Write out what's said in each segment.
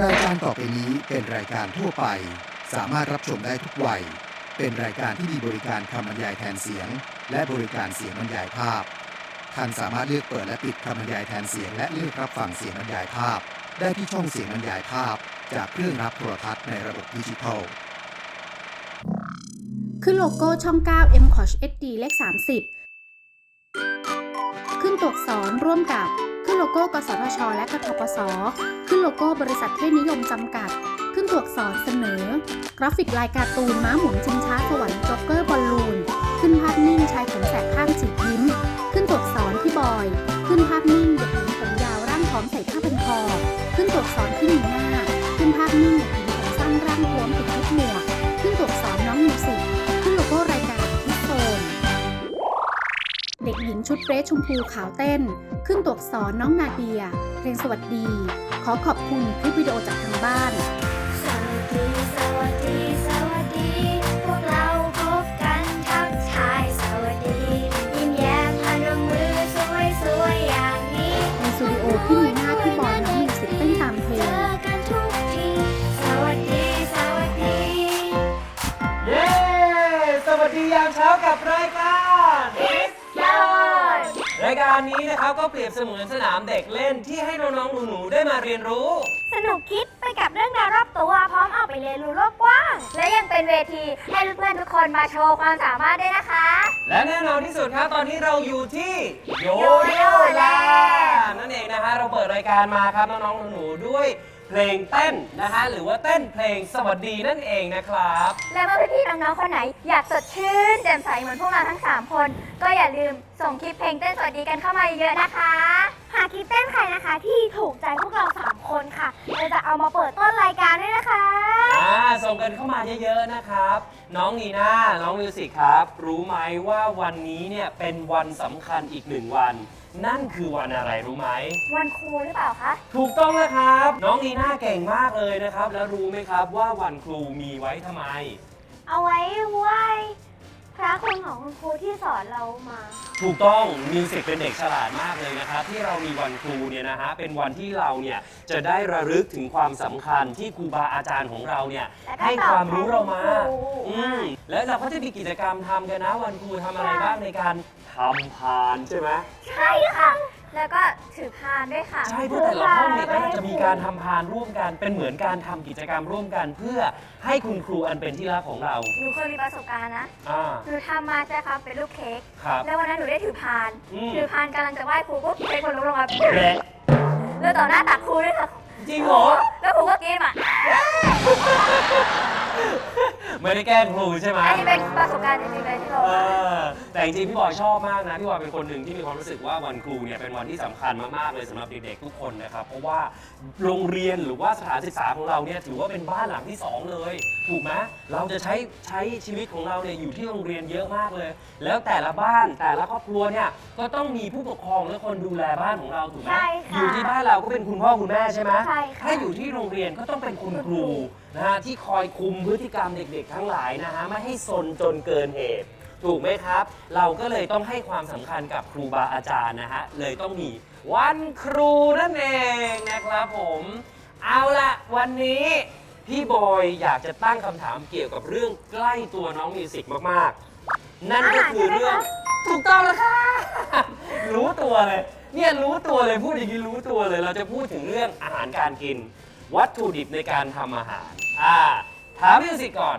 รายการต่อไปนี้เป็นรายการทั่วไป สามารถรับชมได้ทุกวัย เป็นรายการที่มีบริการคำบรรยายแทนเสียง และบริการเสียงบรรยายภาพ ท่านสามารถเลือกเปิดและปิดคำบรรยายแทนเสียง และเลือกรับฟังเสียงบรรยายภาพ ได้ที่ช่องเสียงบรรยายภาพ จากเครื่องรับโทรทัศน์ในระบบดิจิทัลขึ้นโลโก้ช่อง 9 m c o s h HD เลข 30 ขึ้นตัวอักษรร่วมกับ ขึ้นโลโก้กสทช และกทปส ขึ้นโลโก้บริษัทเทพนิยมจำกัด ขึ้นตัวอักษรเสนอ กราฟิกลายการ์ตูนม้าหมุนชิงช้าสวรรค์จ็อกเกอร์บอลลูน ขึ้นภาพนิ่งชายผมแสกข้างจีบยิ้ม ขึ้นตัวอักษรพี่บอย ขึ้นภาพนิ่งเด็กหญิงผมยาวร่างผอมใส่ผ้าพันคอ ขึ้นตัวอักษรขึ้นหน้า ขึ้นภาพนิ่ง ด็กหญิงชุดเรสชมพูขาวเต้น ขึ้นตัวอักษรน้องนาเดีย เพลงสวัสดี ขอขอบคุณคลิปวิดีโอจากทางบ้านสวัสดีสวัสดีสวัสดีพวกเราพบกันทักทายสวัสดียิ้มแย้มพนมมือสวยสวยๆอย่างนี้ในสตูดิโอพี่มีหน้าพี่บอยน้องมิวสิกเต้นตามเพลเจงอกันทุกทีสวัสดีสวัสดีเย้สวัสดียามเช้ากับรายการย การนี้นะครับก็เปรียบเสมือนสนามเด็กเล่นที่ให้น้องๆหนูๆได้มาเรียนรู้ สนุกคิดไปกับเรื่องราวรอบตัวพร้อมเอาไปเรียนรู้โลกกว้าง และยังเป็นเวทีให้เพื่อนๆทุกคนมาโชว์ความสามารถด้วยนะคะ และแน่นอนที่สุดครับตอนนี้เราอยู่ที่โยโยโย่แลนด์นั่นเองนะฮะเราเปิดรายการมาครับน้องๆหนูๆด้วย เพลงเต้นนะฮะหรือว่าเต้นเพลงสวัสดีนั่นเองนะครับ และเมื่อพี่ๆน้องๆคนไหน อยากสดชื่นแจ่มใสเหมือนพวกเราทั้ง 3 คน ก็อย่าลืมส่งคลิปเพลงเต้นสวัสดีกันเข้ามาเยอะๆนะคะ หากคลิปเต้นใครนะคะที่ถูกใจพวกเรา 3 คนค่ะเราจะเอามาเปิดต้นรายการด้วยนะคะ อ่าส่งกันเข้ามาเยอะๆนะครับ น้องนีน่าน้องมิวสิกครับ รู้ไหมว่าวันนี้เนี่ยเป็นวันสำคัญอีกหนึ่งวัน นั่นคือวันอะไรรู้ไหม วันครูหรือเปล่าคะ ถูกต้องแล้วครับ น้องนีน่าเก่งมากเลยนะครับ แล้วรู้ไหมครับว่าวันครูมีไว้ทำไม เอาไว้ไหว้ พระคุณของคุณครูที่สอนเรามา ถูกต้องมิวสิกเป็นเด็กฉลาดมากเลยนะครับ ที่เรามีวันครูเนี่ยนะฮะเป็นวันที่เราเนี่ยจะได้ระลึกถึงความสำคัญที่ครูบาอาจารย์ของเราเนี่ยและก็ให้ความรู้เรามาตอบแทนครู อืมแล้วเราก็จะมีกิจกรรมทำกันนะวันครูทำอะไรบ้างในการทำพานใช่ไหม ใช่ค่ะ แล้วก็ถือพานด้วยค่ะ ใช่เพราะแต่ละห้องเนี่ยก็จะมีการทำพานร่วมกัน เป็นเหมือนการทำกิจกรรมร่วมกัน เพื่อให้คุณครูอันเป็นที่รักของเรา หนูเคยมีประสบการณ์นะ อ่า หนูทำมาใช่ครับเป็นลูกเค้ก ครับ แล้ววันนั้นหนูได้ถือพาน อืม ถือพานกำลังจะไหว้ครูปุ๊บเค้กมันลงลงมาแหละแล้วต่อหน้าตักครูด้วยค่ะ จริงเหรอ แล้วครูก็กรี๊ดอะ ไม่ได้แกล้งครูใช่ไหม อันนี้เป็นประสบการณ์จริงๆเลยที่เราเออแต่จริงๆพี่บอยชอบมากนะพี่บอยเป็นคนหนึ่งที่มีความรู้สึกว่าวันครูเนี่ยเป็นวันที่สำคัญมากๆเลยสำหรับเด็กๆทุกคนนะครับเพราะว่าโรงเรียนหรือว่าสถานศึกษาของเราเนี่ยถือว่าเป็นบ้านหลังที่สองเลยถูกไหมเราจะใช้ใช้ชีวิตของเราเนี่ยอยู่ที่โรงเรียนเยอะมากเลย แล้วแต่ละบ้านแต่ละครอบครัวเนี่ยก็ต้องมีผู้ปกครองและคนดูแลบ้านของเราถูกไหมใช่ค่ะอยู่ที่บ้านเราก็เป็นคุณพ่อคุณแม่ใช่ไหมใช่ค่ะ ถ้าอยู่ที่โรงเรียนก็ต้องเป็นคุณครูนะฮะที่คอยคุมพฤติกรรมเด็กๆ ทั้งหลายนะฮะไม่ให้ซนจนเกินเหตุ ถูกไหมครับ เราก็เลยต้องให้ความสำคัญกับครูบาอาจารย์นะฮะ เลยต้องมีวันครูนั่นเองนะครับผม เอาละวันนี้พี่บอยอยากจะตั้งคำถามเกี่ยวกับเรื่องใกล้ตัวน้องมิวสิกมากๆ นั่นก็คือเรื่องถูกต้องแล้วค่ะ รู้ตัวเลย เนี่ยรู้ตัวเลยพูดอย่างนี้รู้ตัวเลย เราจะพูดถึงเรื่องอาหารการกิน วัตถุดิบในการทำอาหาร อ่า ถามมิวสิกก่อน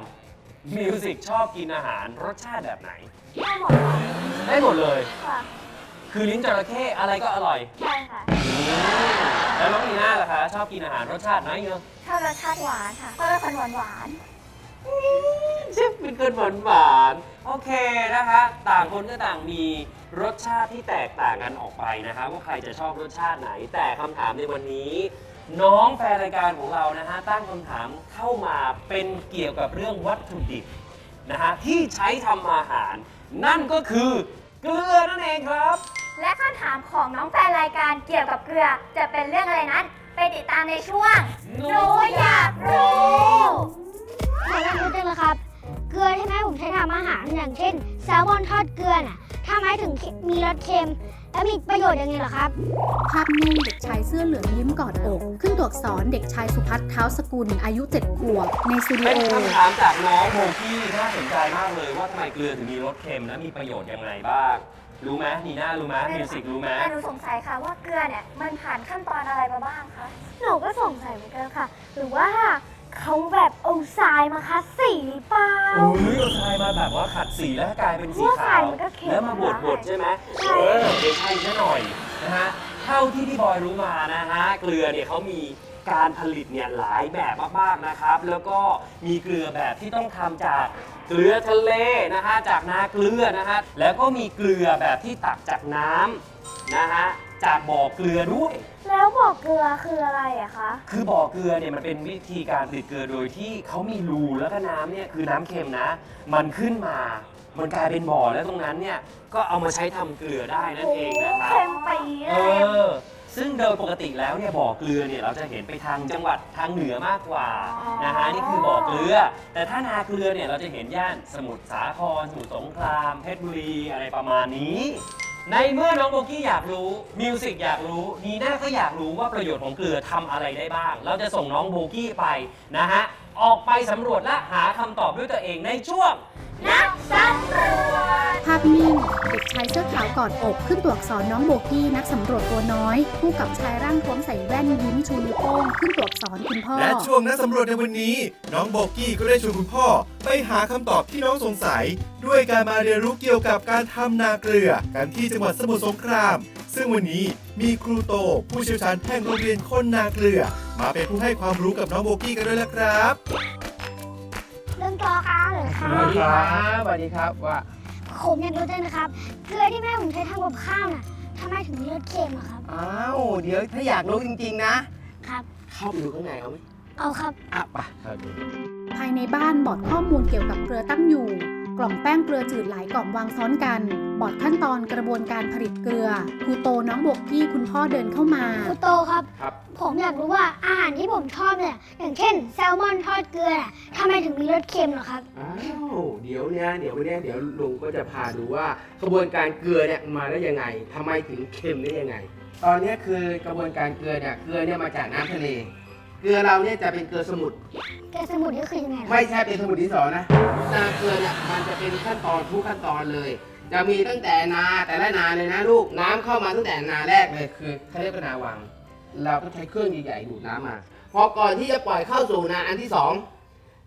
มิวสิกชอบกินอาหารรสชาติแบบไหน ได้หมดค่ะได้หมดเลย ค่ะคือลิ้นจระเข้อะไรก็อร่อย ใช่ค่ะอืมแล้วน้องนีน่าล่ะคะ ชอบกินอาหารรสชาติไหนเนาะชอบรสชาติหวานค่ะก็เป็นคนหวานหวานชอบเป็นคนหวานหวานๆโอเคนะคะ ต่างคนก็ต่างมีรสชาติที่แตกต่างกันออกไปนะคะ ว่าใครจะชอบรสชาติไหน แต่คำถามในวันนี้ น้องแฟนรายการของเรานะฮะตั้งคำถามเข้ามาเป็นเกี่ยวกับเรื่องวัตถุดิบนะฮะที่ใช้ทำอาหาร นั่นก็คือเกลือนั่นเองครับๆและคำถามของน้องแฟนรายการเกี่ยวกับเกลือจะเป็นเรื่องอะไรนั้น ไปติดตามในช่วงหนูหนูอยากรู้อยากรู้จังเลยครับ เกลือที่แม่ผมใช้ทำอาหารอย่างเช่นแซลมอนทอดเกลือน่ะ ทำไมถึงมีรสเค็ม และมีประโยชน์ยังไงเหรอครับ ภาพนิ่งเด็กชายเสื้อเหลืองยิ้มกอดอก ขึ้นตัวอักษรเด็กชายสุพัฒน์เท้าสกุล อายุ7ขวบในสตูดิเป็นโอ คำถามจากน้องโบกี้น่าสนใจมากเลยว่าทำไมเกลือถึงมีรสเค็มและมีประโยชน์ยังไงบ้าง รู้ไหมนีน่ารู้ไหมมิวสิกรู้ไหมแต่หนูสงสัยค่ะว่าเกลือเนี่ยมันผ่านขั้นตอนอะไรมาบ้างคะ หนูก็สงสัยเหมือนกันค่ะ หรือว่า เขาแบบเอาทรายมาคัดสีหรือเปล่าโอ้ยเอาทรายมาแบบว่าขัดสีแล้วกลายเป็นสีว่าทราขายวมันก็เค็มแล้วมาบดบดๆใช่ไหมใช่ เออเดี๋ยวใช่ซะหน่อยนะฮะเท่าที่พี่บอยรู้มานะฮะเกลือเนี่ยเขามีการผลิตเนี่ยหลายแบบมากๆนะครับ แล้วก็มีเกลือแบบที่ต้องทำจากเกลือทะเลนะฮะจากนาเกลือนะฮะแล้วก็มีเกลือแบบที่ตักจากน้ำนะฮะ จากบ่อเกลือด้วย แล้วบอกเกลือคืออะไรอะคะ คือบ่อเกลือเนี่ยมันเป็นวิธีการผลิตเกลือโดยที่เขามีรูแล้วก็น้ำเนี่ยคือน้ำเค็มนะ มันขึ้นมา มันกลายเป็นบ่อแล้วตรงนั้นเนี่ยก็เอามาใช้ทำเกลือได้นั่นเองนะครับ เค็มปีเอเลยอซึ่งโดยปกติแล้วเนี่ยบ่อเกลือเนี่ยเราจะเห็นไปทางจังหวัดทางเหนือมากกว่านะฮะนี่คือบ่อเกลือ แต่ถ้านาเกลือเนี่ยเราจะเห็นย่านสมุทรสาครสมุทรสงครามเพชรบุรีอะไรประมาณนี้ ในเมื่อน้องโบกี้อยากรู้มิวสิกอยากรู้นีน่าก็อยากรู้ว่าประโยชน์ของเกลือทำอะไรได้บ้าง เราจะส่งน้องโบกี้ไปนะฮะ ออกไปสำรวจและหาคำตอบด้วยตัวเองในช่วง นักสำรวจ ภาพนิ่งเด็กชายเสื้อขาวกอดอกขึ้นตัวอักษรน้องโบกี้นักสำรวจตัวน้อย คู่กับชายร่างท้วมใส่แว่นยิ้มชูนิ้วโป้งขึ้นตัวอักษรคุณพ่อ และช่วงนักสำรวจในวันนี้ น้องโบกี้ก็ได้ชวนคุณพ่อ ไปหาคำตอบที่น้องสงสัย ด้วยการมาเรียนรู้เกี่ยวกับการทำนาเกลือกันที่จังหวัดสมุทรสงคราม ซึ่งวันนี้มีครูโต ผู้เชี่ยวชาญแห่งโรงเรียนคนนาเกลือ มาเป็นผู้ให้ความรู้กับน้องโบกี้กันด้วยละครับ เรื่องกอคะเหรอคะ สวัสดีครับสวัสดีครับว่าผมอยากรู้จังนะครับ เกลือที่แม่ผมใช้ทำกับข้าวน่ะทำไมถึงมีรสเค็มอะครับ อ้าวเดี๋ยวถ้าอยากรู้จริง ๆ นะ ครับ เข้าไปดูข้างในเอาไหมเอาครับ อะไปเข้าดูภายในบ้านบอร์ดข้อมูลเกี่ยวกับเกลือตั้งอยู่ กล่องแป้งเกลือจืดหลายกล่องวางซ้อนกัน บอร์ดขั้นตอนกระบวนการผลิตเกลือครูโตน้องโบกี้คุณพ่อเดินเข้ามา คุณโตครับ ครับ ผมอยากรู้ว่าอาหารที่ผมชอบเนี่ย อย่างเช่นแซลมอนทอดเกลือน่ะทำไมถึงมีรสเค็มเหรอครับ อ้าวเดี๋ยวเนี้ยเดี๋ยววันเนี้ยเดี๋ยวลุงก็จะพาดูว่ากระบวนการเกลือเนี่ยมาได้ยังไงทำไมถึงเค็มได้ยังไง ตอนเนี้ยคือกระบวนการเกลือเนี่ยเกลือเนี่ยมาจากน้ำทะเล เกลือเราเนี่ยจะเป็นเกลือสมุทรเกลือสมุนนี่คือยังไงเหรอไม่ใช่เป็นสมุทรดินสอนะนาเกลือเนี่ยมันจะเป็นขั้นตอนทุกขั้นตอนเลย จะมีตั้งแต่นาแต่ละนาเลยนะลูกน้ำเข้ามาตั้งแต่นาแรกเลยคือเขาเรียกว่านาวัง เราก็ใช้เครื่องใหญ่ๆดูดน้ำมา พอก่อนที่จะปล่อยเข้าสู่นาอันที่สอง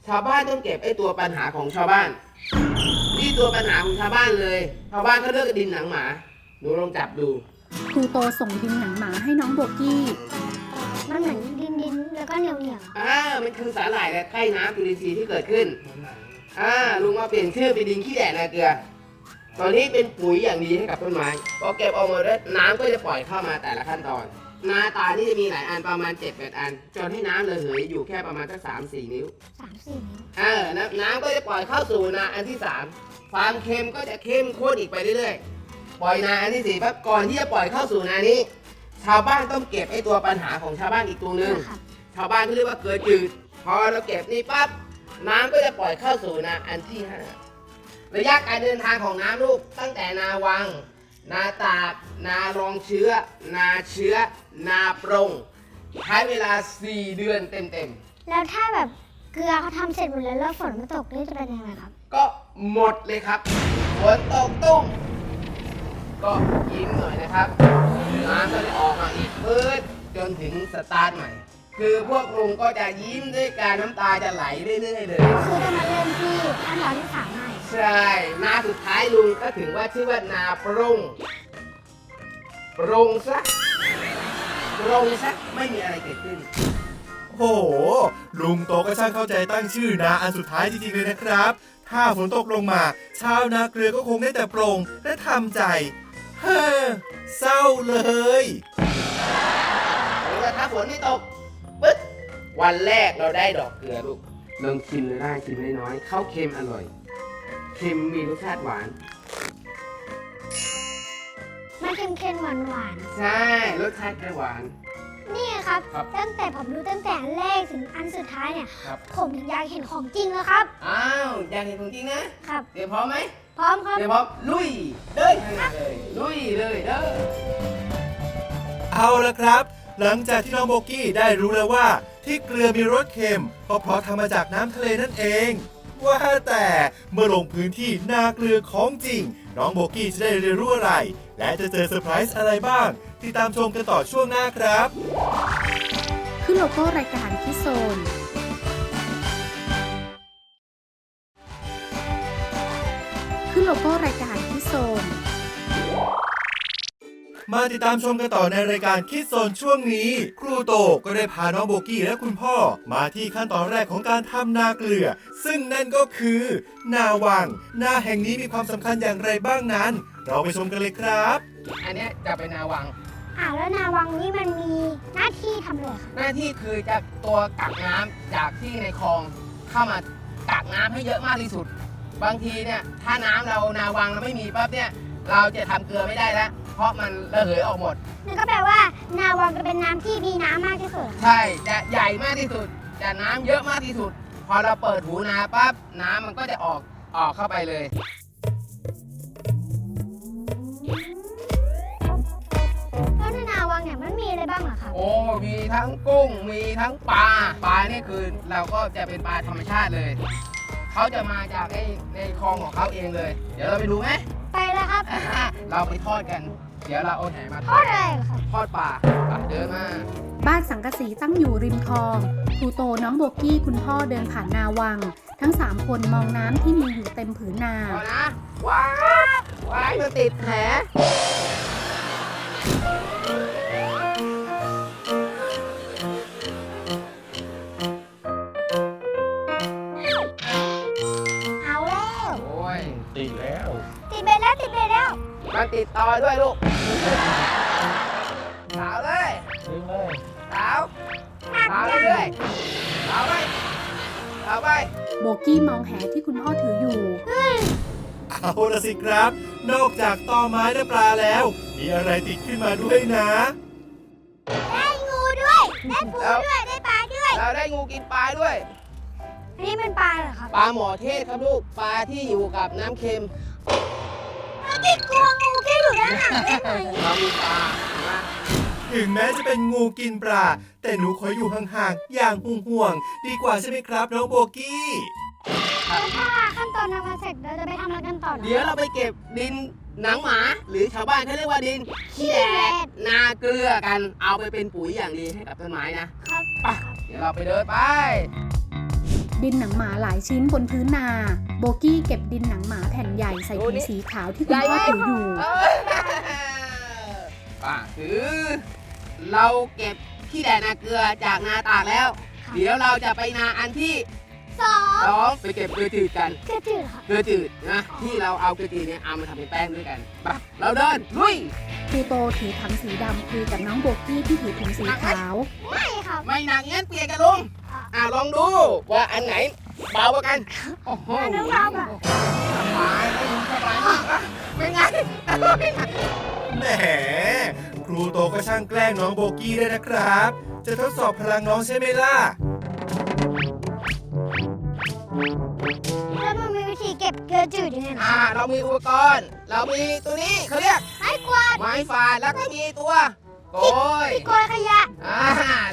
ชาวบ้านต้องเก็บไอ้ตัวปัญหาของชาวบ้าน นี่ตัวปัญหาของชาวบ้านเลยชาวบ้านเขาเลือกดินหนังหมาหนูลองจับดู ครูโตส่งดินหนังหมาให้น้องโบกี้ มันเหมือนดินดินๆ แล้วก็เหนียวเหนียวอ่ามันคือสาหร่ายและไข้น้ำจุลินทรีย์ที่เกิดขึ้นอ่าลุงมาเปลี่ยนชื่อเป็นดินขี้แดดนาเกลือ ตอนนี้เป็นปุ๋ยอย่างดีให้กับต้นไม้พอเก็บออกมาแล้วน้ำก็จะปล่อยเข้ามาแต่ละขั้นตอนนาตานี่จะมีหลายอันประมาณ7จ็ดแปดอัน จนให้น้ำระเหยอยู่แค่ประมาณสักสามสี่นิ้วสามสี่นิ้วเออน้ำน้ำก็จะปล่อยเข้าสู่นาอันที่สามความเค็มก็จะเข้มข้นอีกไปเรื่อยๆ ปล่อยนาอันที่สี่ปั๊บก่อนที่จะปล่อยเข้าสู่นานี้ ชาวบ้านต้องเก็บไอ้ตัวปัญหาของชาวบ้านอีกตัวหนึ่งครับ ชาวบ้านเขาเรียกว่าเกลือจืด พอเราเก็บนี่ปั๊บน้ำก็จะปล่อยเข้าสู่นาอันที่ห้าระยะการเดินทางของน้ำลูกตั้งแต่นาวัง นาตาดนารองเชื้อ นาเชื้อ นาปรงใช้เวลา 4 เดือนเต็มแล้วถ้าแบบเกลือเขาทำเสร็จหมดแล้วแล้วฝนมาตกนี่จะเป็นยังไงครับ ๆ ก็หมดเลยครับฝนตกตุ้มก็ยิ้มหน่อยนะครับน้ำก็จะออกมาอีกพืดจนถึงสตาร์ทใหม่ คือพวกลุงก็จะยิ้มด้วยการน้ำตาจะไหลเรื่อยๆเลย คือจะมาเริ่มที่ขั้นตอนที่สามใหม่ใช่นาสุดท้ายลุงก็ถึงว่าชื่อว่านาปรงปรงซะปรงซะไม่มีอะไรเกิดขึ้น โอ้โห ลุงโตก็ช่างเข้าใจตั้งชื่อนาอันสุดท้ายจริงๆเลยนะครับ ถ้าฝนตกลงมา ชาวนาเกลือก็คงได้แต่โปรงและทำใจ เฮ้อเศร้าเลย หรือว่าถ้าฝนไม่ตกปึ๊ด วันแรกเราได้ดอกเกลือลูกลองชิมเลยได้ชิมน้อยๆข้าวเค็มอร่อย เค็มมีรสชาติหวาน มันเค็มๆหวานหวานใช่รสชาติแค่หวานนี่ครับ ครับ ตั้งแต่ผมดูตั้งแต่อันแรกถึงอันสุดท้ายเนี่ย ครับ ผมถึงอยากเห็นของจริงแล้วครับ อ้าวอยากเห็นของจริงนะ ครับเตรียมพร้อมไหม พร้อมครับเตรียมพร้อมลุยเดินข้างหน้าเลยลุยเลยเด้อ เอาละครับ หลังจากที่น้องโบกี้ได้รู้แล้วว่า ที่เกลือมีรสเค็มก็เพราะทำมาจากน้ำทะเลนั่นเอง ว่าแต่เมื่อลงพื้นที่นาเกลือของจริง น้องโบกี้จะได้เรียนรู้อะไร และจะเจอเซอร์ไพรส์อะไรบ้าง ติดตามชมกันต่อช่วงหน้าครับ ขึ้นโลโก้รายการที่โซน มาติดตามชมกันต่อในรายการคิดโซนช่วงนี้ ครูโตก็ได้พาน้องโบกี้และคุณพ่อ มาที่ขั้นตอนแรกของการทำนาเกลือ ซึ่งนั่นก็คือ นาวัง นาแห่งนี้มีความสำคัญอย่างไรบ้างนั้น เราไปชมกันเลยครับ อันเนี้ยจะเป็นนาวัง อ่าแล้วนาวังนี่มันมีหน้าที่ทำเลยครับหน้าที่คือจะตัวกักน้ำจากที่ในคลองเข้ามากักน้ำให้เยอะมากที่สุด บางทีเนี่ยถ้าน้ำเรานาวังเราไม่มีปั๊บเนี่ยเราจะทำเกลือไม่ได้แล้ว เพราะมันระเหยออกหมด นั่นก็แปลว่า นาวังจะเป็นน้ำที่มีน้ำมากที่สุดเหรอใช่จะใหญ่มากที่สุด จะน้ำเยอะมากที่สุด พอเราเปิดหูนาปั๊บน้ำมันก็จะออกออกเข้าไปเลย แล้วในนาวังเนี่ยมันมีอะไรบ้างเหรอครับ โอ้มีทั้งกุ้งมีทั้งปลาปลานี่คือเราก็จะเป็นปลาธรรมชาติเลยเขาจะมาจากในในคลองของเขาเองเลย เดี๋ยวเราไปดูไหมไปแล้วครับ เราไปทอดกัน เดี๋ยวเราเอาแหมาทอดอะไรเหรอครับทอดปลาอะเดินมาบ้านสังกะสีตั้งอยู่ริมคลองครูโตน้องโบกี้คุณพ่อเดินผ่านนาวัง ทั้ง3คนมองน้ำที่มีอยู่เต็มผืนนา เอานะว้าวว้ายมันติดแผล มันติดต่อด้วยลูกสาวเลยดึงเลยสาวสาวเรื่อยๆสาวไปสาวไป โบกี้มองแหที่คุณพ่อถืออยู่ เอาละสิครับ นอกจากตอไม้และปลาแล้ว มีอะไรติดขึ้นมาด้วยนะ ได้งูด้วย ได้ปูแล้ว ด้วย ได้ปลาด้วย เราได้งูกินปลาด้วยอันนี้เป็นปลาเหรอครับ ปลาหมอเทศครับลูก ปลาที่อยู่กับน้ำเค็ม แล้วติดกลัวงูแค่อยู่ด้านหลังได้ไหมเรามีปลาเห็นไหมถึงแม้จะเป็นงูกินปลาแต่หนูขออยู่ห่างๆอย่างห่วงๆดีกว่าใช่ไหมครับน้องโบกี้แล้วถ้าขั้นตอนทำมาเสร็จเราจะไปทำอะไรกันต่อนะเดี๋ยวเราไปเก็บดินหนังหมา หรือชาวบ้านเขาเรียกว่าดินขี้แดดนาเกลือกันเอาไปเป็นปุ๋ยอย่างดีให้กับต้นไม้นะครับไปเดี๋ยวเราไปเดินไป ดินหนังหมาหลายชิ้นบนพื้นนา โบกี้เก็บดินหนังหมาแผ่นใหญ่ใส่ถุงสีขาวที่คุณพ่อถืออยู่เอ้ยป่าถือ เราเก็บขี้แดดนาเกลือจากนาตากแล้ว เดี๋ยวเราจะไปนาอันที่สองสองไปเก็บเกลือจืดกันกระจืดครับเกลือจืดนะที่เราเอาเกลือจืดเนี่ยเอามาทำเป็นแป้งด้วยกันไปเราเดินลุยครูโตถือถังสีดำคุยกับน้องโบกี้ที่ถือถุงสีขาว ไม่ครับไม่หนักงั้นเปลี่ยนกันลุง อ่าลองดู ว่าอันไหนเบากว่ากันโอ้โหอันนั้นเบากว่าสบายไม่รู้สบายมากอะเป็นไงเป็นไงแหมครูโตก็ช่างแกล้งน้องโบกี้ได้วยนะครับ จะทดสอบพลังน้องใช่ไหมล่ะแล้วมันมีวิธีเก็บเกลือจืดยังไงนะอ่า เรามีอุปกรณ์ เรามีตัวนี้เขาเรียกไม้กวาดไม้ฟาดแล้วก็มีตัว โกยโกยขยะอ่า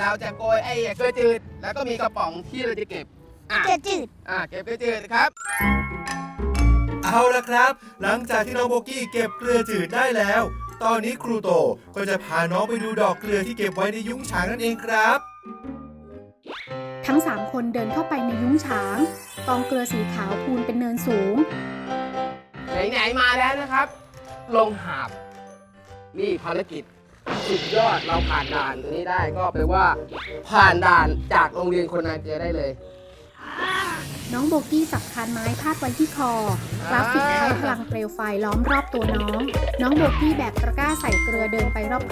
เราจะโกยไอ้เกลือจืด แล้วก็มีกระป๋องที่เราจะเก็บอ่าเกลือจืดอ่าเก็บเกลือจืดครับ เอาละครับ หลังจากที่น้องโบกี้เก็บเกลือจืดได้แล้ว ตอนนี้ครูโตก็จะพาน้องไปดูดอกเกลือที่เก็บไว้ในยุ้งฉางนั่นเองครับ ทั้ง3คนเดินเข้าไปในยุ้งฉางกองเกลือสีขาวพูนเป็นเนินสูง ไหนๆมาแล้วนะครับ ลงหาบ นี่ภารกิจ สุดยอดเราผ่านด่านตัวนี้ได้ก็แปลว่า ผ่านด่านจากโรงเรียนคนนาเกลือได้เลย น้องโบกี้จับคานไม้พาดไว้ที่คอกราฟิกใช้พลังเปลวไฟล้อมรอบตัวน้อง น้องโบกี้แบกตะกร้าใส่เกลือเดินไปรอบ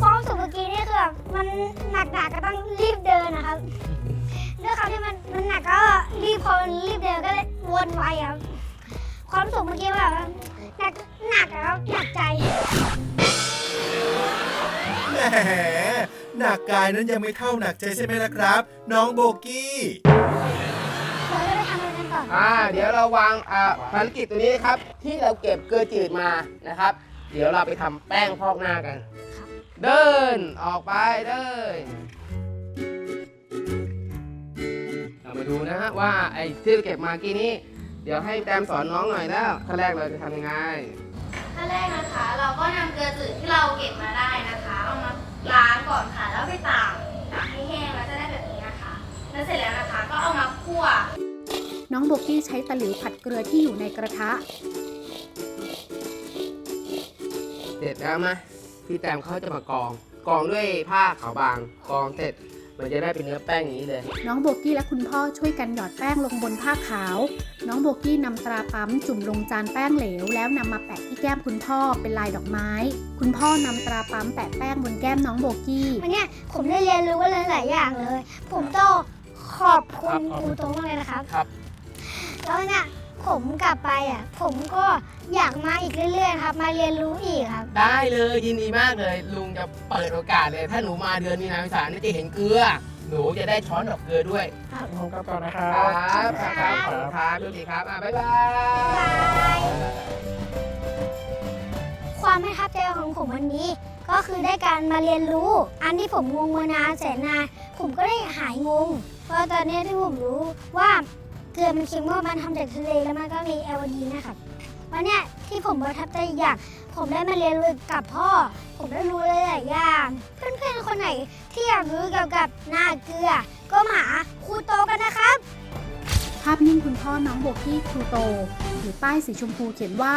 ความสุขเมื่อกี้นี่คือแบบมันหนักๆก็ต้องรีบเดินนะครับ ด้วยความที่มันมันหนักก็รีบพอมันรีบเดินก็เลยวนไวครับ ความสุขเมื่อกี้แบบหนักหนักอะครับหนักใจแหมหนักกายนั้นยังไม่เท่าหนักใจใช่ไหมล่ะครับ น้องโบกี้เราจะไปทำอะไรกันต่ออ่าเดี๋ยวเราวางอ่าภารกิจตัวนี้นะครับ ที่เราเก็บเกลือจืดมานะครับ เดี๋ยวเราไปทำแป้งพอกหน้ากัน เดินออกไปเดินเรามาดูนะฮะว่าไอ้ที่เราเก็บมากี้นี้ เดี๋ยวให้แตมสอนน้องหน่อยแล้วขั้นแรกเราจะทำยังไง ขั้นแรกนะคะ เราก็นำเกลือจืดที่เราเก็บมาได้นะคะ เอามาล้างก่อนค่ะ แล้วไปตากตากให้แห้งแล้วจะได้แบบนี้นะคะ แล้วเสร็จแล้วนะคะก็เอามาคั่ว น้องโบกี้ใช้ตะหลิวผัดเกลือที่อยู่ในกระทะ เสร็จแล้วนะพี่แตมเขาจะมากอง กองด้วยผ้าขาวบาง กองเสร็จ มันจะได้เป็นเนื้อแป้งอย่างนี้เลย น้องโบกี้และคุณพ่อช่วยกันหยอดแป้งลงบนผ้าขาว น้องโบกี้นำตราปั๊มจุ่มลงจานแป้งเหลว แล้วนำมาแปะที่แก้มคุณพ่อเป็นลายดอกไม้ คุณพ่อนำตราปั๊มแปะแป้งบนแก้มน้องโบกี้ วันเนี้ยผมได้เรียนรู้อะไรหลายอย่างเลย ผมต้องขอบคุณครูโตมากเลยนะครับ ครับ แล้วเนี่ย ผมกลับไปอะ ผมก็อยากมาอีกเรื่อยๆครับ มาเรียนรู้อีกครับ ได้เลยยินดีมากเลย ลุงจะเปิดโอกาสเลย ถ้าหนูมาเดือนมีนาเมษายนนี่จะเห็นเกลือ หนูจะได้ช้อนดอกเกลือด้วย ผมกลับก่อนนะครัครับ บ ครับขอบคุณครับดูดีครับอะบ๊ายบาย ความประทับใจของผมวันนี้ ก็คือได้การมาเรียนรู้ อันที่ผมงงมานานแสนนานผมก็ได้หายงงเพราะตอนนี้ที่ผมรู้ว่า เกลือมันเค็มว่ามันทำจากทะเลแล้วมันก็มีแอลดีนะครับวันเนี้ยที่ผมประทับใจอย่าง ผมได้มาเรียนรู้กับพ่อ ผมได้รู้หลายๆอย่าง เพื่อนๆคนไหนที่อยากรู้เกี่ยวกับหน้าเกลือ ก็มาหาครูโตกันนะครับาพนิ่งคุณพ่อน้องโบกี้ครูโตถือป้ายสีชมพูเขียนว่า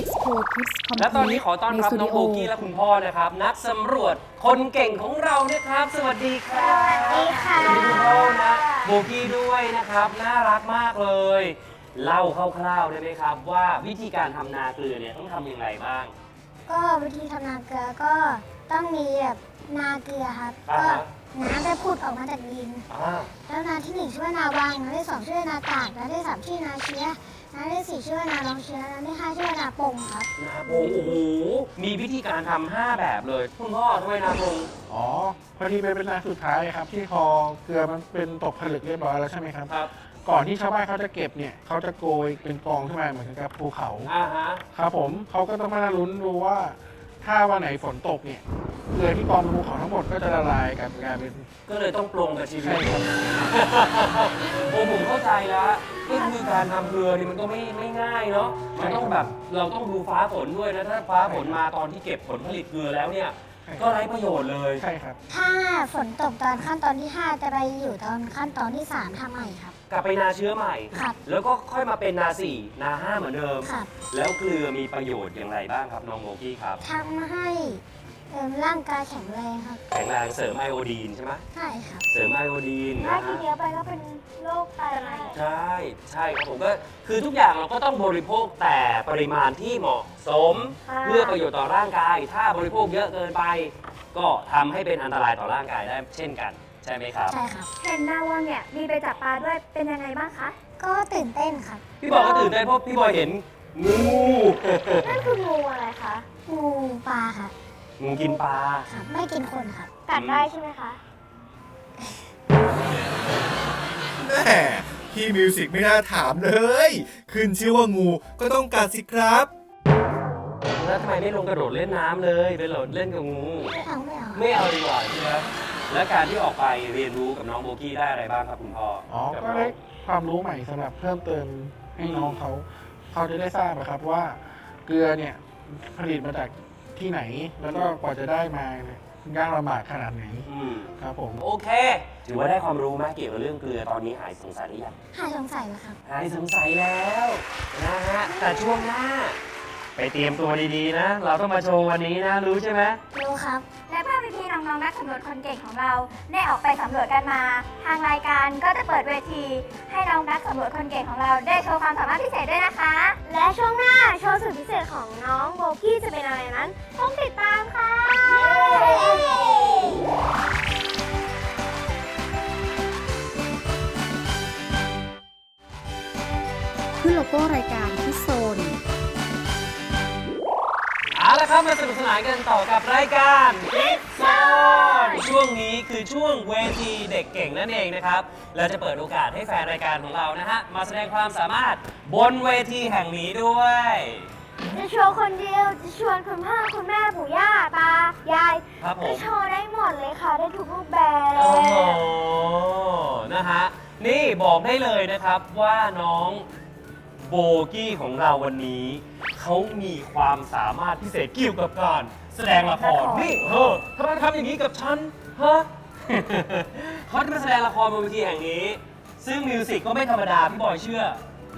Expo Kids และตอนนี้ Complete ขอต้อนรับในสตูน้ดิองโอโบกี้และคุณพ่อนะครับ นักสำรวจคนเก่งของเรานะครับ สวัสดีครับสวัสดีค่ะสวัสดีคุณพ่อนะโบกี้ด้วยนะครับ น่ารักมากเลยเล่าคร่าวๆได้ไหมครับ ว่าวิธีการทำนาเกลือเนี่ยต้องทำอย่างไรบ้าง ก็วิธีทำนาเกลือก็ต้องมีแบบนาเกลือครับอ่าก็ฮะ น้ำจะพุดออกมาจากดิน อ่าแล้วนาที่หนึ่งชื่อว่านาวางนาที่สองชื่อว่านาตากนาที่สามชื่อนาเชื้อนาที่สี่ชื่อว่านาลองเชื้อนาที่ห้าชื่อว่านาปงครับ นาโปงโอ้โห มีวิธีการทำห้าแบบเลยคุณพ่อทำไมนาโปงอ๋อ พอดีไปเป็นนาสุดท้ายครับ ที่คอเกลือมันเป็นตกผลึกเรียบร้อยแล้วใช่ไหมครับ ครับ ก่อนที่ชาวบ้านเขาจะเก็บเนี่ยเขาจะโกยเป็นกองขึ้นมาเหมือนกับภูเขา อ่าฮะ ครับผมเขาก็ต้องมาลุ้นดูว่า ถ้าวันไหนฝนตกเนี่ย เกลือที่กองบนภูเขาทั้งหมดก็จะละลายกันกลายเป็นก็เลยต้องปรงกับชีวิใช่ตครับโอ้ผมเข้าใจแล้วก็คือการทำเกลือนี่มันก็ไม่ไม่ง่ายเนาะมันต้องแบบเราต้องดูฟ้าฝนด้วยนะถ้าฟ้าฝนมาตอนที่เก็บผลผลิตเกลือแล้วเนี่ย ก็ไร้ประโยชน์เลย ใช่ครับ ถ้าฝนตกตอนขั้นตอนที่ 5 จะไปอยู่ตอนขั้นตอนที่ 3ทำใหม่ครับ กลับไปนาเชื้อใหม่ ครับแล้วก็ค่อยมาเป็นนาสี่นาห้าเหมือนเดิม ครับ แล้วเกลือมีประโยชน์อย่างไรบ้างครับน้องโมกี้ครับ ทำให้ เอิ่มร่างกายแข็งแรงครับ แข็งแรงเสริมไอโอดีนใช่ไหมใช่ครับเสริมไอโอดีนถ้านะกินฮะ เยอะไปก็เป็นโรคไตได้ใช่ใช่ครับผมก็คือทุกอย่างเราก็ต้องบริโภคแต่ปริมาณที่เหมาะสมค่ะเพื่อประโยชน์ต่อร่างกาย ถ้าบริโภคเยอะเกินไป ก็ทำให้เป็นอันตรายต่อร่างกายได้เช่นกัน ใช่ไหมครับ ใช่ครับ เห็นนาวางเนี่ยมีไปจับปลาด้วยเป็นยังไงบ้างคะ ก็ตื่นเต้นครับพี่บอยก็ตื่นเต้นเพราะพี่บอยเห็นงู นั่นคืองูอะไรคะ งูปลาครับ งูกินปลา ครับไม่กินคนครับ กัดได้ใช่ไหมคะ แม่พี่มิวสิกไม่น่าถามเลย ขึ้นชื่อว่างูก็ต้องกัดสิครับ แล้วทำไมไม่ลงกระโดดเล่นน้ำเลยไปโดดเล่นกับงู ไม่เอาไม่เอาไม่เอาดีกว่าใช่ไหมและการที่ออกไปเรียนรู้กับน้องโบกี้ได้อะไรบ้างครับคุณพ่ออ๋อกับก็น้ได้องความรู้ใหม่สำหรับเพิ่มเติมให้น้องเขา เขาจะได้ทราบอะครับว่าเกลือเนี่ยผลิตมาจาก ที่ไหน แล้วก็กว่าจะได้มาเนี่ยยากลำบากขนาดไหนอืมครับผม โอเค ถือว่าได้ความรู้ไหมเกี่ยวกับเรื่องเกลือตอนนี้หายสงสัยหรือยัง หายสงสัยแล้วครับ หายสงสัยแล้วนะฮะ แต่ช่วงหน้า ไปเตรียมตัวดีๆนะ เราต้องมาโชว์วันนี้นะ รู้ใช่ไหม รู้ครับ และเพื่อพี่ๆน้องๆนักสำรวจคนเก่งของเราได้ออกไปสำรวจกันมา ทางรายการก็จะเปิดเวที ให้น้องนักสำรวจคนเก่งของเราได้โชว์ความสามารถพิเศษด้วยนะคะ และช่วงหน้าโชว์สุดพิเศษของน้องโบกี้จะเป็นอะไรนั้นต้องติดตามค่ะขึ้นโลโก้รายการที่โซน เอาละครับมาสนุกสนานกันต่อกับรายการ Kids ซนช่วงนี้คือช่วงเวทีเด็กเก่งนั่นเองนะครับ เราจะเปิดโอกาสให้แฟนรายการของเรานะฮะ มาแสดงความสามารถบนเวทีแห่งนี้ด้วย จะโชว์คนเดียว จะชวนคุณพ่อคุณแม่ปู่ย่าตายายครับผจะมโชว์ได้หมดเลยค่ะ ได้ทุกรูปแบบโอ้โห นะฮะ นี่บอกได้เลยนะครับว่าน้อง โบกี้ของเราวันนี้ เขามีความสามารถพิเศษเกี่ยวกับการแสดงละคร นี่เออทำไมทำอย่างนี้กับฉัน ฮะ เขาจะมาแสดงละครบนเวทีแห่งนี้ ซึ่งมิวสิกก็ไม่ธรรมดาพี่บอยเชื่อ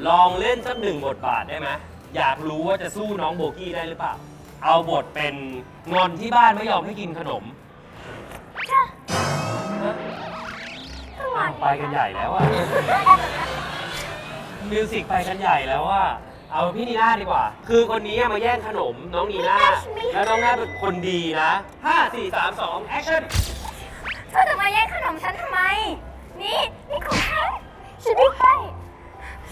ลองเล่นสักหนึ่งบทบาทได้ไหมอยากรู้ว่าจะสู้น้องโบกี้ได้หรือเปล่า เอาบทเป็นงอนที่บ้านไม่ยอมให้กินขนมอ้าวไปกันใหญ่แล้วอะ มิวสิกไปกันใหญ่แล้วว่า เอาพี่นีน่าดีกว่า คือคนนี้มาแย่งขนมน้องนีน่า แล้วน้องน่าเป็นคนดีนะ 5 4 3 2แอคชั่นเธอจะมาแย่งขนมฉันทำไม นี่ นี่ของฉันฉันไม่ให้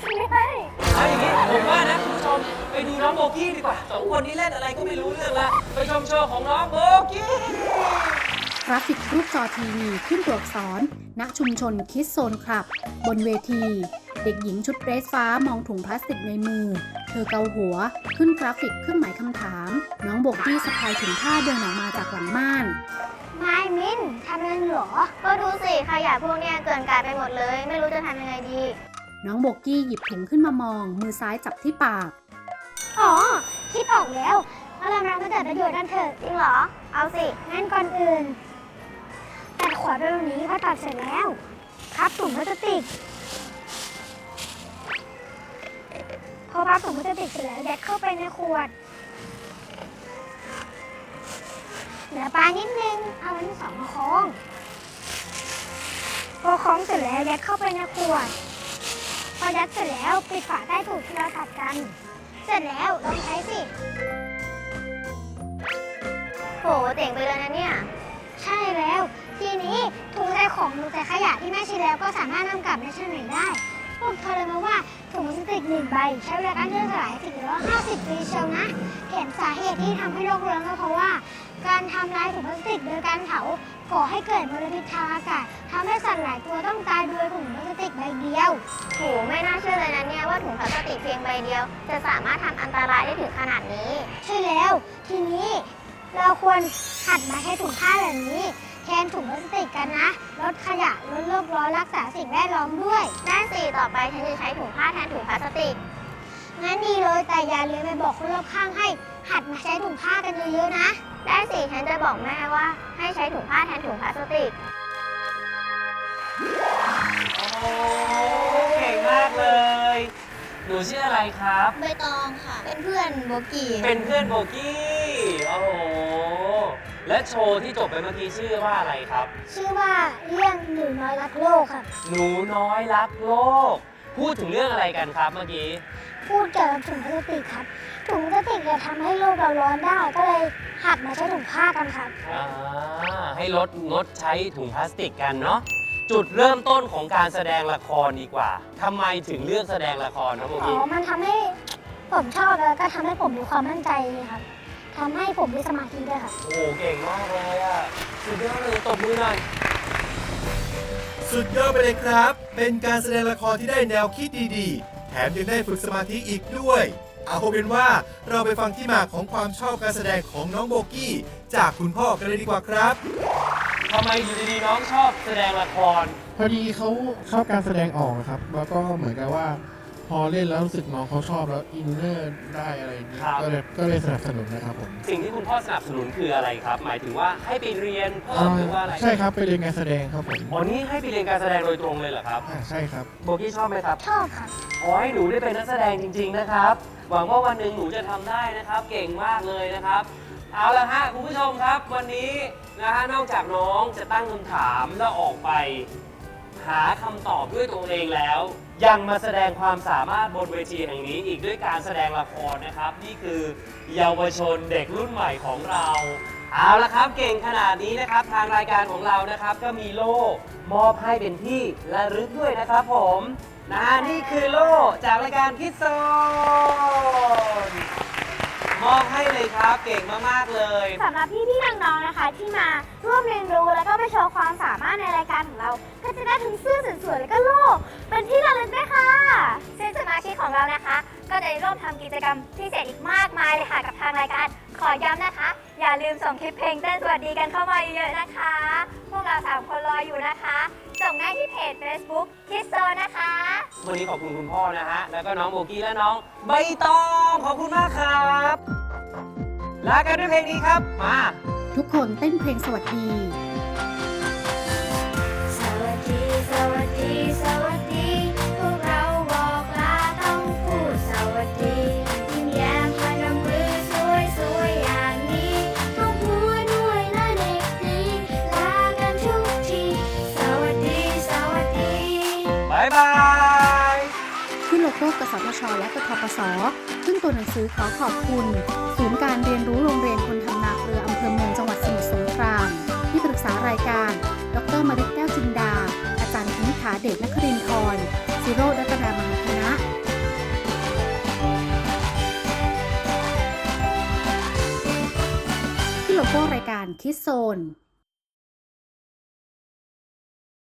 ฉันไม่ให้เอาอย่างนี้ผมว่านะคุณผู้ชมไปดูน้องโบกี้ดีกว่าสองคนนี้เล่นอะไรก็ไม่รู้เรื่องละไปชมโชว์ของน้องโบกี้ กราฟิกรูปจอทีวีขึ้นตัวอักษร ณชุมชนคิดโซนคลับ บนเวที เด็กหญิงชุดเดรสฟ้ามองถุงพลาสติกในมือ เธอเกาหัว ขึ้นกราฟิกเครื่องหมายคำถาม น้องโบกี้สะพายถุงผ้าเดินออกมาจากหลังม่านไม่มินทำเงินเหรอ ก็ดูสิขยะพวกเนี้ยเกินกลายไปหมดเลย ไม่รู้จะทำยังไงดี น้องโบกี้หยิบถุงขึ้นมามอง มือซ้ายจับที่ปาก อ๋อ คิดออกแล้วเอาเรามาเกิดประโยชน์กันเถอะจริงเหรอ เอาสิงั้นก่อนอื่น ตัดขวดตรงนี้พอตัดเสร็จแล้วครับถุงพลาสติก พอพับถุงพลาสติกเสร็จแล้วยัดเข้าไปในขวด เหลือปลานิดนึง เอาไว้ที่สองมาคล้อง พอคล้องเสร็จแล้วยัดเข้าไปในขวด พอยัดเสร็จแล้วปิดฝาใต้ถุงที่เราตัดกัน เสร็จแล้วลองใช้สิโหเจ๋งไปเลยนะ ของถุงใส่ขยะที่แม่ชิแล้วก็สามารถนำกลับในช่วงไหนได้พวกเธอเลยมาว่าถุงพลาสติกหนึ่งใบ ใช้เวลาการย่อยสลายถึงร้อยห้าสิบปีเชียวนะ เห็นสาเหตุที่ทำให้โลกร้อนก็เพราะว่า การทำลายถุงพลาสติกโดยการเผาก่อให้เกิดมลพิษทางอากาศทำให้สัตว์หลายตัวต้องตายโดยถุงพลาสติกใบเดียวโหไม่น่าเชื่อเลยนะเนี่ยว่าถุงพลาสติกเพียงใบเดียว จะสามารถทำอันตรายได้ถึงขนาดนี้ ใช่แล้ว ทีนี้เราควรหัดมาใช้ถุงผ้าแบบนี้ แทนถุงพลาสติกกันนะ ลดขยะลดโลกร้อนรักษาสิ่งแวดล้อมด้วยได้สิต่อไปฉันจะใช้ถุงผ้าแทนถุงพลาสติก งั้นดีเลยแต่อย่าลืมไปบอกคนรอบข้างให้ หัดมาใช้ถุงผ้ากันเยอะๆนะ ได้สิฉันจะบอกแม่ว่า ให้ใช้ถุงผ้าแทนถุงพลาสติก โอ้เก่งมากเลย หนูชื่ออะไรครับ ใบตองค่ะ เป็นเพื่อนโบกี้เป็นเพื่อนโบกี้ โอ้โห และโชว์ที่จบไปเมื่อกี้ชื่อว่าอะไรครับ ชื่อว่าเรื่องหนูน้อยรักโลกครับ หนูน้อยรักโลก พูดถึงเรื่องอะไรกันครับเมื่อกี้ พูดเกี่ยวกับถุงพลาสติกครับถุงพลาสติกจะทำให้โลกเราร้อนได้ก็เลยหัดมาใช้ถุงผ้ากันครับ อ่าให้ลดงดใช้ถุงพลาสติกกันเนาะจุดเริ่มต้นของการแสดงละครดีกว่าทำไมถึงเลือกแสดงละครนะโบอ๋อ กี้มันทำให้ผมชอบแล้วก็ทำให้ผมมีความมั่นใจครับ ทำให้ผมมีสมาธิด้วยครับโอ้โหเก่งมากเลยอะ สุดยอดเลยตบมือหน่อย สุดยอดไปเลยครับ เป็นการแสดงละครที่ได้แนวคิดดีๆ แถมยังได้ฝึกสมาธิอีกด้วย เอาเป็นว่าเราไปฟังที่มาของความชอบการแสดงของน้องโบกี้ จากคุณพ่อกันเลยดีกว่าครับ ทำไมอยู่ดีๆน้องชอบแสดงละคร พอดีเขาชอบการแสดงออกครับ แล้วก็เหมือนกับว่า พอเล่นแล้วรู้สึกน้องเขาชอบแล้วอินเนอร์ได้อะไรอย่างนี้ครับ ก็เลยก็เลยสนับสนุนนะครับผมสิ่งที่คุณพ่อสนับสนุนคืออะไรครับ หมายถึงว่าให้ไปเรียนเพิ่มหรือว่าอะไรใช่ครับไปเรียนการแสดงครับผมวันนี้ให้ไปเรียนการแสดงโดยตรงเลยเหรอครับอ่าใช่ครับ โบกี้ชอบไหมครับ ชอบครับขอให้หนูได้เป็นนักแสดงจริง ๆ นะครับ หวังว่าวันหนึ่งหนูจะทำได้นะครับ เก่งมากเลยนะครับ เอาละฮะคุณผู้ชมครับ วันนี้นะฮะนอกจากน้องจะตั้งคำถามแล้วออกไป หาคำตอบด้วยตัวเองแล้วยังมาแสดงความสามารถบนเวทีแห่งนี้อีกด้วยการแสดงละครนะครับ นี่คือเยาวชนเด็กรุ่นใหม่ของเรา เอาละครับเก่งขนาดนี้นะครับ ทางรายการของเรานะครับก็มีโล่มอบให้เป็นที่ระลึกด้วยนะครับผมนะนี่คือโล่จากรายการคิดโซน มอบให้เลยครับเก่งมากๆเลย สำหรับพี่พี่น้องๆนะคะ ที่มาร่วมเรียนรู้แล้วก็ไปโชว์ความสามารถในรายการของเรา ก็จะได้ทั้งเสื้อสวยๆแล้วก็โล่เป็นที่ระลึกด้วยค่ะซึ่งสมาชิกของเรานะคะ ก็จะร่วมทำกิจกรรมพิเศษอีกมากมายเลยค่ะกับทางรายการ ขอย้ำนะคะ อย่าลืมส่งคลิปเพลงเต้นสวัสดีกันเข้ามาเยอะๆนะคะ พวกเราสามคนรออยู่นะคะ ส่งได้ที่เพจ Facebook คิสโซนะคะ วันนี้ขอบคุณคุณพ่อนะฮะ แล้วก็น้องโบกี้และน้องใบตอง ขอบคุณมากครับลากันด้วยเพลงนี้ครับ มา ทุกคนเต้นเพลงสวัสดี สทช และกทปสขึ้นตัวหนังสือขอขอบคุณ ศูนย์การเรียนรู้โรงเรียนคนทำนาเกลืออำเภอเมืองจังหวัดสมุทรสงคราม ที่ปรึกษารายการ ดรมริกแก้วจินดา อาจารย์คณิษฐาเดชนครินทร์ซิโรดัตนามหาคณะที่โลโก้รายการคิดโซน